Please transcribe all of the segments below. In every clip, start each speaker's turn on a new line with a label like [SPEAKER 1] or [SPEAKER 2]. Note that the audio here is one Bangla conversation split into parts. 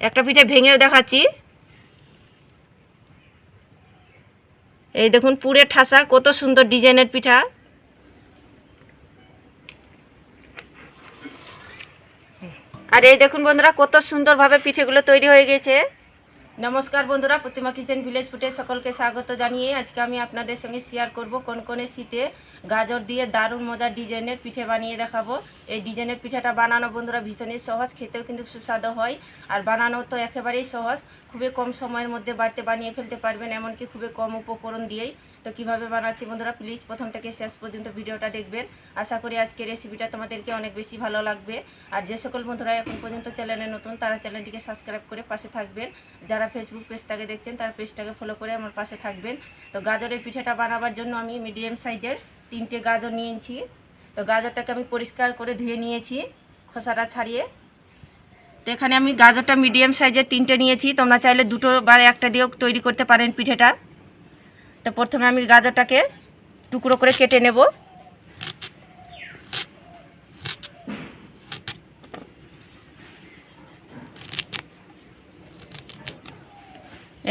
[SPEAKER 1] একটা পিঠে ভেঙেও দেখাচ্ছি। এই দেখুন পুরে ঠাসা, কত সুন্দর ডিজাইনের পিঠা। আর এই দেখুন বন্ধুরা, কত সুন্দরভাবে পিঠেগুলো তৈরি হয়ে গেছে। নমস্কার বন্ধুরা, প্রতিমা কিচেন ভিলেজ ফুটে সকলকে স্বাগত জানিয়ে আজকে আমি আপনাদের সঙ্গে শেয়ার করব কোন কোন শীতে। গাজর দিয়ে দারুণ মজার ডিজাইনের পিঠে বানিয়ে দেখাবো। এই ডিজাইনের পিঠাটা বানানো বন্ধুরা ভীষণই সহজ, খেতেও কিন্তু সুস্বাদু হয়। আর বানানো তো একেবারেই সহজ, খুবই কম সময়ের মধ্যে বাড়িতে বানিয়ে ফেলতে পারবেন, এমনকি খুবই কম উপকরণ দিয়েই। তো কীভাবে বানাচ্ছি বন্ধুরা, প্লিজ প্রথম থেকে শেষ পর্যন্ত ভিডিওটা দেখবেন। আশা করি আজকে রেসিপিটা তোমাদেরকে অনেক বেশি ভালো লাগবে। আর যে সকল বন্ধুরা এখন পর্যন্ত চ্যানেলে নতুন, তারা চ্যানেলটিকে সাবস্ক্রাইব করে পাশে থাকবেন। যারা ফেসবুক পেজটাকে দেখছেন, তারা পেজটাকে ফলো করে আমার পাশে থাকবেন। তো গাজরের পিঠাটা বানাবার জন্য আমি মিডিয়াম সাইজের তিনটে গাজর নিয়েছি। তো গাজরটাকে আমি পরিষ্কার করে ধুয়ে নিয়েছি, খোসাটা ছাড়িয়ে। তো এখানে আমি গাজরটা মিডিয়াম সাইজের তিনটে নিয়েছি। তোমরা চাইলে দুটো বা একটা দিয়েও তৈরি করতে পারেন পিঠেটা। তো প্রথমে আমি গাজরটাকে টুকরো করে কেটে নেব।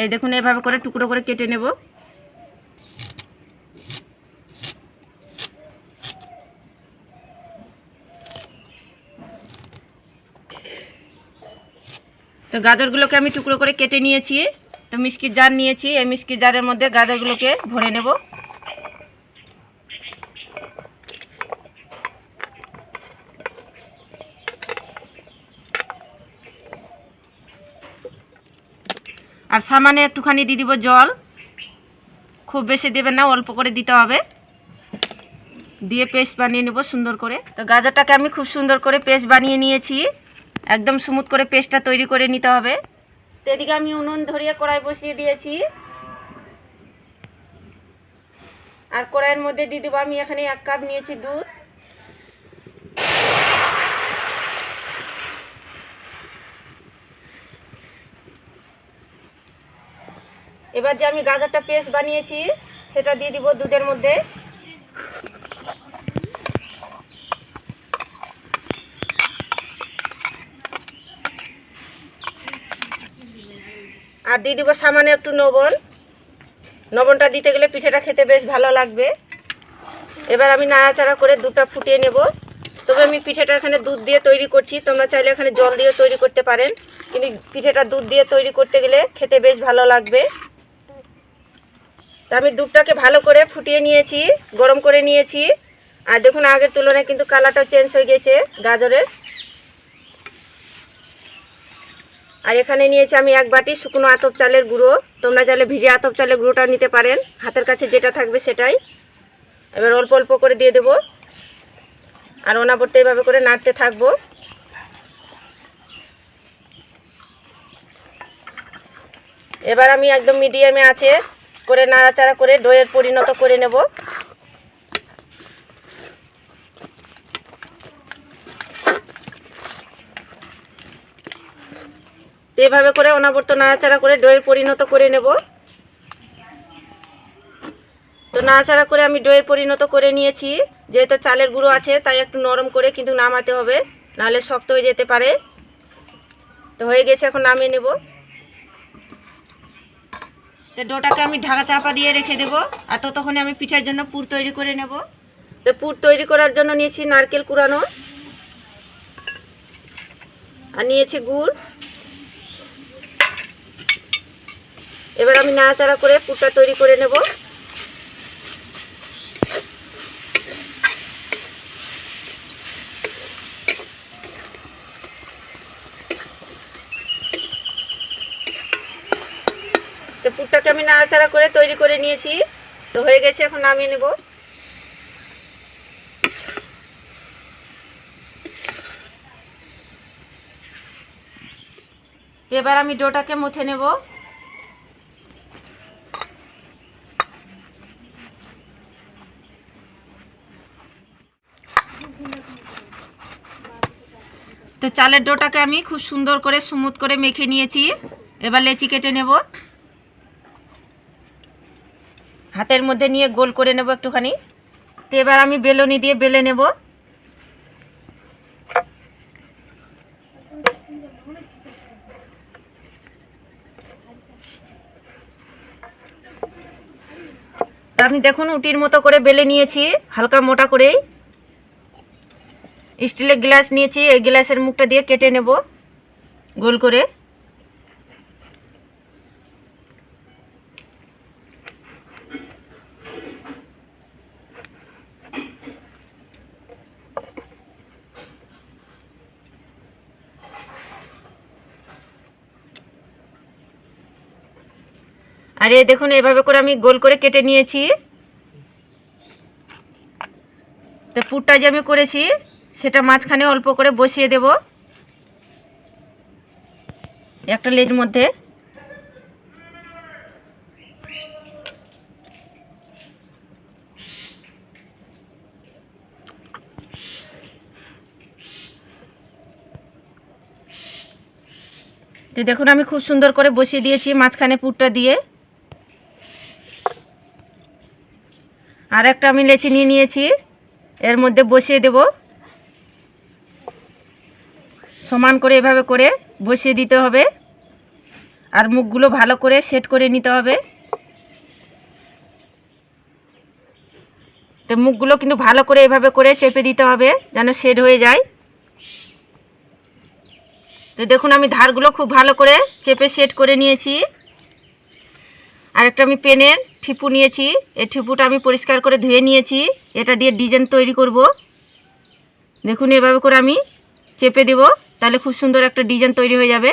[SPEAKER 1] এই দেখুন, এভাবে করে টুকরো করে কেটে নেব। তো গাজরগুলোকে আমি টুকরো করে কেটে নিয়েছি। তো মিষ্কির জার নিয়েছি, এই মিষ্কির জারের মধ্যে গাজরগুলোকে ভরে নেব। আর সামানে একটুখানি দিয়ে দিব জল। খুব বেশি দেবেন না, অল্প করে দিতে হবে। দিয়ে পেস্ট বানিয়ে নেব সুন্দর করে। তো গাজরটাকে আমি খুব সুন্দর করে পেস্ট বানিয়ে নিয়েছি। একদম স্মুথ করে পেস্টটা তৈরি করে নিতে হবে। তো এদিকে আমি উনুন ধরিয়ে কড়াই বসিয়ে দিয়েছি। আর কড়াইয়ের মধ্যে দিয়ে দেবো আমি এখানে এক কাপ নিয়েছি দুধ। এবার যে আমি গাজরটা পেস্ট বানিয়েছি, সেটা দিয়ে দিব দুধের মধ্যে। আর দিয়ে দিব সামান্য একটু লবণ লবণটা দিতে গেলে পিঠেটা খেতে বেশ ভালো লাগবে। এবার আমি নাড়াচাড়া করে দুধটা ফুটিয়ে নেব। তবে আমি পিঠেটা এখানে দুধ দিয়ে তৈরি করছি। তোমরা চাইলে এখানে জল দিয়ে তৈরি করতে পারেন। কিন্তু পিঠেটা দুধ দিয়ে তৈরি করতে গেলে খেতে বেশ ভালো লাগবে। তো আমি দুধটাকে ভালো করে ফুটিয়ে নিয়েছি, গরম করে নিয়েছি। আর দেখুন, আগের তুলনায় কিন্তু কালারটাও চেঞ্জ হয়ে গেছে গাজরের। আর এখানে নিয়েছি আমি এক বাটি শুকনো আতপ চালের গুঁড়ো। তোমরা চাইলে ভিজে আতপ চালের গুঁড়োটা নিতে পারেন। হাতের কাছে যেটা থাকবে সেটাই। এবার অল্প অল্প করে দিয়ে দেবো। আর অনাবর্ত এইভাবে করে নাড়তে থাকব। এবার আমি একদম মিডিয়ামে আছে করে, নাড়াচাড়া করে, ডোয়ের পরিণত করে নেব। তো এভাবে করে অনাবর্ত নাড়াচাড়া করে ডোয়ের পরিণত করে নেব। তো নাড়াচাড়া করে আমি ডোয়ের পরিণত করে নিয়েছি। যেহেতু চালের গুঁড়ো আছে, তাই একটু নরম করে কিন্তু নামাতে হবে, নাহলে শক্ত হয়ে যেতে পারে। তো হয়ে গেছে, এখন নামিয়ে নেব। তো ডোটাকে আমি ঢাকা চাপা দিয়ে রেখে দেব, আর ততক্ষণে আমি পিঠার জন্য পুর তৈরি করে নেব। তো পুর তৈরি করার জন্য নিয়েছি নারকেল কুড়ানো, আর নিয়েছি গুড়। এবার আমি নাড়াচাড়া করে পুরটা তৈরি করে নেব। তো পুরটাকে আমি নাড়াচাড়া করে তৈরি করে নিয়েছি। তো হয়ে গেছে, এখন নামিয়ে নেব। এবার আমি ডোটাকে মুথে নেব। তো চালের ডোটাকে আমি খুব সুন্দর করে স্মুথ করে মেখে নিয়েছি। এবার লেচি কেটে নেব। হাতের মধ্যে নিয়ে গোল করে নেব একটুখানি। তো এবার আমি বেলনি দিয়ে বেলে নেব। আপনি দেখুন, উটির মতো করে বেলে নিয়েছি, হালকা মোটা করেই। স্টিলের গ্লাস নিয়েছি, এই গ্লাসের মুখটা দিয়ে কেটে নেব। গোল করে। আর এই দেখুন, এভাবে করে আমি গোল করে কেটে নিয়েছি। তো পুরটা যে আমি করেছি সেটা মাঝখানে অল্প করে বসিয়ে দেব। একটা লেজ মধ্যে। তো দেখুন, আমি খুব সুন্দর করে বসিয়ে দিয়েছি মাঝখানে পুরটা দিয়ে। আর একটা আমি লেচি নিয়ে নিয়েছি, এর মধ্যে বসিয়ে দেব। সমান করে এভাবে করে বসিয়ে দিতে হবে। আর মুখগুলো ভালো করে সেট করে নিতে হবে। তো মুখগুলো কিন্তু ভালো করে এভাবে করে চেপে দিতে হবে যেন সেট হয়ে যায়। তো দেখুন আমি ধারগুলো খুব ভালো করে চেপে সেট করে নিয়েছি। আর একটা আমি পেনের ঠিপু নিয়েছি। এই ঠিপুটা আমি পরিষ্কার করে ধুয়ে নিয়েছি। এটা দিয়ে ডিজাইন তৈরি করব। দেখুন এভাবে করে আমি চেপে দেব। তাহলে খুব সুন্দর একটা ডিজাইন তৈরি হয়ে যাবে।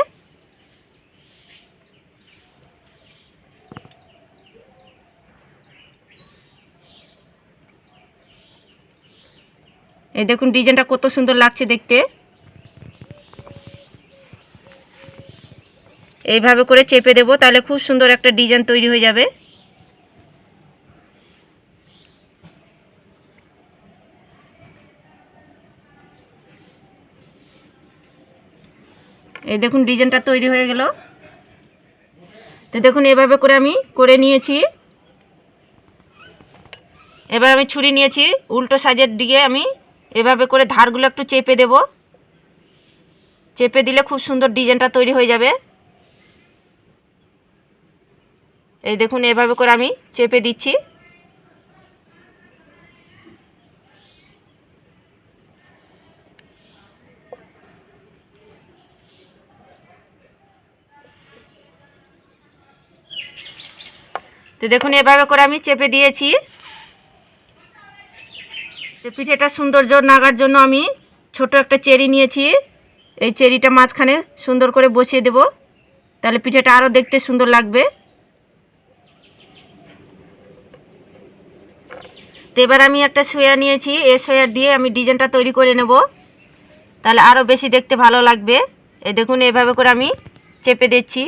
[SPEAKER 1] এই দেখুন, ডিজাইনটা কত সুন্দর লাগছে দেখতে। এইভাবে করে চেপে দেব, তাহলে খুব সুন্দর একটা ডিজাইন তৈরি হয়ে যাবে। এই দেখুন, ডিজাইনটা তৈরি হয়ে গেল। তো দেখুন, এভাবে করে আমি করে নিয়েছি। এবার আমি ছুরি নিয়েছি, উল্টো সাইজের দিকে আমি এভাবে করে ধারগুলো একটু চেপে দেব। চেপে দিলে খুব সুন্দর ডিজাইনটা তৈরি হয়ে যাবে। এই দেখুন, এভাবে করে আমি চেপে দিচ্ছি। তো দেখুন, এভাবে করে আমি চেপে দিয়েছি। পিঠেটা সৌন্দর্য নাগার জন্য আমি ছোট একটা চেরি নিয়েছি। এই চেরিটা মাঝখানে সুন্দর করে বসিয়ে দেব। তাহলে পিঠেটা আরও দেখতে সুন্দর লাগবে। তো এবার আমি একটা সোয়া নিয়েছি। এই সোয়ার দিয়ে আমি ডিজাইনটা তৈরি করে নেব। তাহলে আরও বেশি দেখতে ভালো লাগবে। এ দেখুন, এভাবে করে আমি চেপে দিচ্ছি।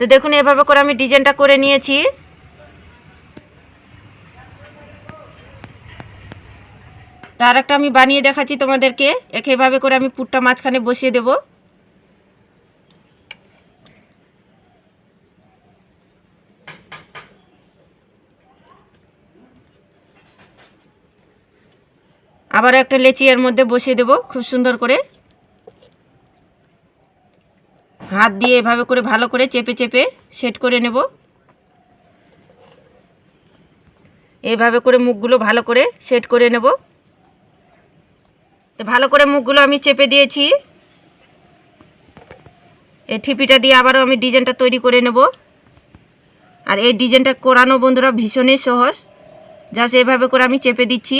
[SPEAKER 1] তো দেখুন, এভাবে করে আমি ডিজাইনটা করে নিয়েছি। তার একটা আমি বানিয়ে দেখাচ্ছি তোমাদেরকে। একইভাবে করে আমি পুরটা মাঝখানে বসিয়ে দেব। আবার একটা লেচি এর মধ্যে বসিয়ে দেব, খুব সুন্দর করে। হাত দিয়ে এভাবে করে ভালো করে চেপে চেপে সেট করে নেব। এইভাবে করে মুখগুলো ভালো করে সেট করে নেব। ভালো করে মুখগুলো আমি চেপে দিয়েছি। এই ঠিপিটা দিয়ে আবারও আমি ডিজাইনটা তৈরি করে নেব। আর এই ডিজাইনটা করানো বন্ধুরা ভীষণই সহজ। জাস্ট এভাবে করে আমি চেপে দিচ্ছি।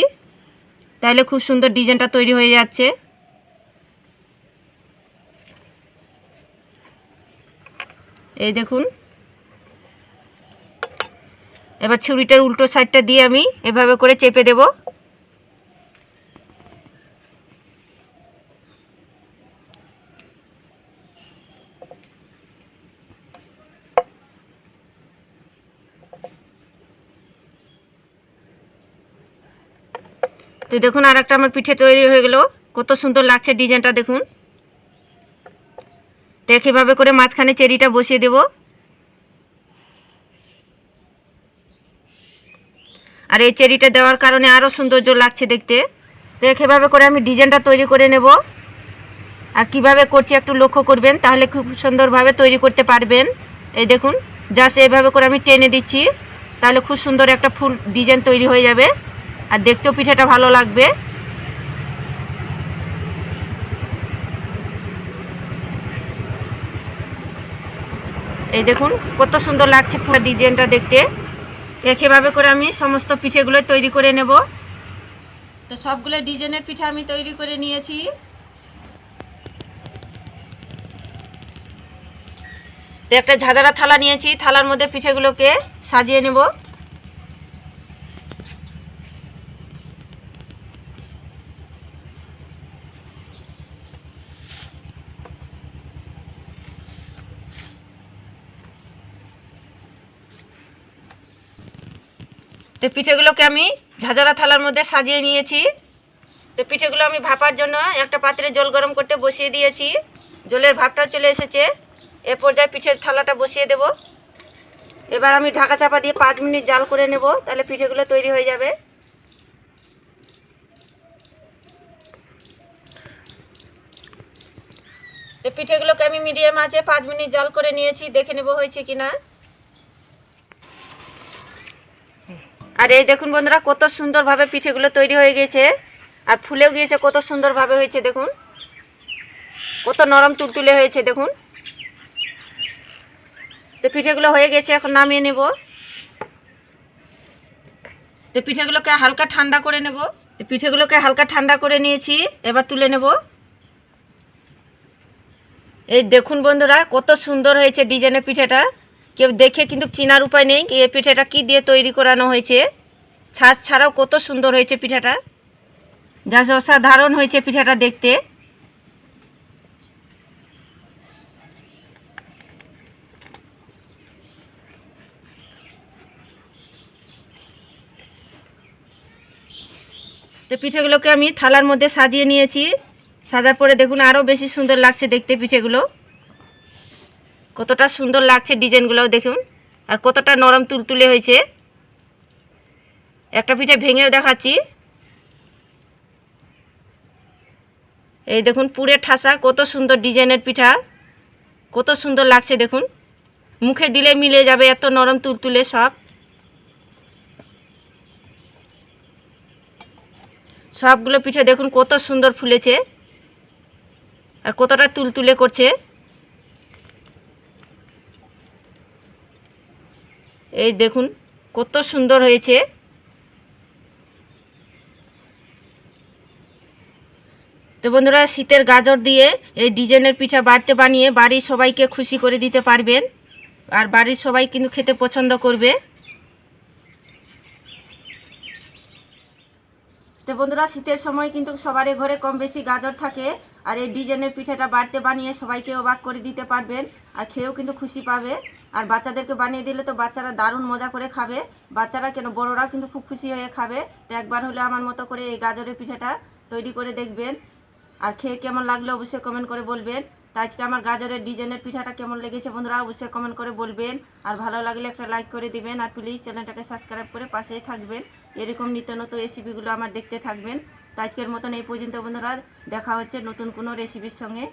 [SPEAKER 1] তাহলে খুব সুন্দর ডিজাইনটা তৈরি হয়ে যাচ্ছে। এই দেখুন। এবার ছুরিটার উল্টো সাইডটা দিয়ে আমি এভাবে করে চেপে দেব। তো দেখুন আর একটা আমার পিঠে তৈরি হয়ে গেল। কত সুন্দর লাগছে ডিজাইনটা দেখুন। তো একইভাবে করে মাঝখানে চেরিটা বসিয়ে দেব। আর এই চেরিটা দেওয়ার কারণে আরও সৌন্দর্য লাগছে দেখতে। তো এভাবে করে আমি ডিজাইনটা তৈরি করে নেব। আর কীভাবে করছি একটু লক্ষ্য করবেন, তাহলে খুব সুন্দরভাবে তৈরি করতে পারবেন। এই দেখুন জাস্ট এভাবে করে আমি টেনে দিচ্ছি, তাহলে খুব সুন্দর একটা ফুল ডিজাইন তৈরি হয়ে যাবে। আর দেখতেও পিঠাটা ভালো লাগবে। এই দেখুন, কত সুন্দর লাগছে ফুলের ডিজাইনটা দেখতে। এভাবে করে আমি সমস্ত পিঠেগুলো তৈরি করে নেব। তো সবগুলো ডিজাইনের পিঠা আমি তৈরি করে নিয়েছি। তো একটা ঝাঁঝারা থালা নিয়েছি, থালার মধ্যে পিঠেগুলোকে সাজিয়ে নেব। তো পিঠেগুলোকে আমি ঝাঁঝরা থালার মধ্যে সাজিয়ে নিয়েছি। তো পিঠেগুলো আমি ভাপার জন্য একটা পাত্রে জল গরম করতে বসিয়ে দিয়েছি। জলের ভাপটা চলে এসেছে। এ পর্যায়ে পিঠের থালাটা বসিয়ে দেব। এবার আমি ঢাকা চাপা দিয়ে পাঁচ মিনিট জাল করে নেব, তাহলে পিঠেগুলো তৈরি হয়ে যাবে। তো পিঠেগুলোকে আমি মিডিয়াম আছে পাঁচ মিনিট জাল করে নিয়েছি, দেখে নেব হয়েছে কি না আর এই দেখুন বন্ধুরা, কত সুন্দরভাবে পিঠেগুলো তৈরি হয়ে গেছে আর ফুলেও গিয়েছে, কত সুন্দরভাবে হয়েছে দেখুন। কত নরম তুলতুলে হয়েছে দেখুন। তো পিঠেগুলো হয়ে গেছে, এখন নামিয়ে নেব। তো পিঠেগুলোকে হালকা ঠান্ডা করে নেব। তো পিঠেগুলোকে হালকা ঠান্ডা করে নিয়েছি, এবার তুলে নেব। এই দেখুন বন্ধুরা, কত সুন্দর হয়েছে ডিজাইনের পিঠেটা। কেউ দেখে কিন্তু চেনার উপায় নেই এই পিঠাটা কি দিয়ে তৈরি করানো হয়েছে। ছাঁচ ছাড়াও কত সুন্দর হয়েছে পিঠাটা। যা অসাধারণ হয়েছে পিঠাটা দেখতে। তো পিঠেগুলোকে আমি থালার মধ্যে সাজিয়ে নিয়েছি। সাজার পরে দেখুন আরও বেশি সুন্দর লাগছে দেখতে পিঠেগুলো। কতটা সুন্দর লাগছে ডিজাইনগুলোও দেখুন। আর কতটা নরম তুলতুলে হয়েছে। একটা পিঠে ভেঙেও দেখাচ্ছি। এই দেখুন, পুরে ঠাসা, কত সুন্দর ডিজাইনের পিঠা। কত সুন্দর লাগছে দেখুন। মুখে দিলে মিলে যাবে এত নরম তুলতুলে সব। সবগুলো পিঠে দেখুন কত সুন্দর ফুলেছে। আর কতটা তুলতুলে করছে। এই দেখুন, কত সুন্দর হয়েছে। তো বন্ধুরা, শীতের গাজর দিয়ে এই ডিজাইনের পিঠা বাড়তে বানিয়ে বাড়ির সবাইকে খুশি করে দিতে পারবেন। আর বাড়ির সবাই কিন্তু খেতে পছন্দ করবে। তো বন্ধুরা, শীতের সময় কিন্তু সবারই ঘরে কম বেশি গাজর থাকে। আর এই ডিজাইনের পিঠাটা বাড়তে বানিয়ে সবাইকে অবাক করে দিতে পারবেন। আর খেয়েও কিন্তু খুশি পাবে। আর বাচ্চাদেরকে বানিয়ে দিলে তো বাচ্চারা দারুণ মজা করে খাবে। বাচ্চারা কেন বড়রাও কিন্তু খুব খুশি হয়ে খাবে। তো একবার হলে আমার মতো করে এই গাজরের পিঠাটা তৈরি করে দেখবেন। আর খেয়ে কেমন লাগল অবশ্যই কমেন্ট করে বলবেন। তো আজকে আমার গাজরের ডিজাইনের পিঠাটা কেমন লেগেছে বন্ধুরা অবশ্যই কমেন্ট করে বলবেন। আর ভালো লাগলে একটা লাইক করে দিবেন। আর প্লিজ চ্যানেলটাকে সাবস্ক্রাইব করে পাশেই থাকবেন। এরকম নিত্য নতুন রেসিপিগুলো আমার দেখতে থাকবেন। তো আজকের মতন এই পর্যন্ত বন্ধুরা, দেখা হচ্ছে নতুন কোনো রেসিপির সঙ্গে।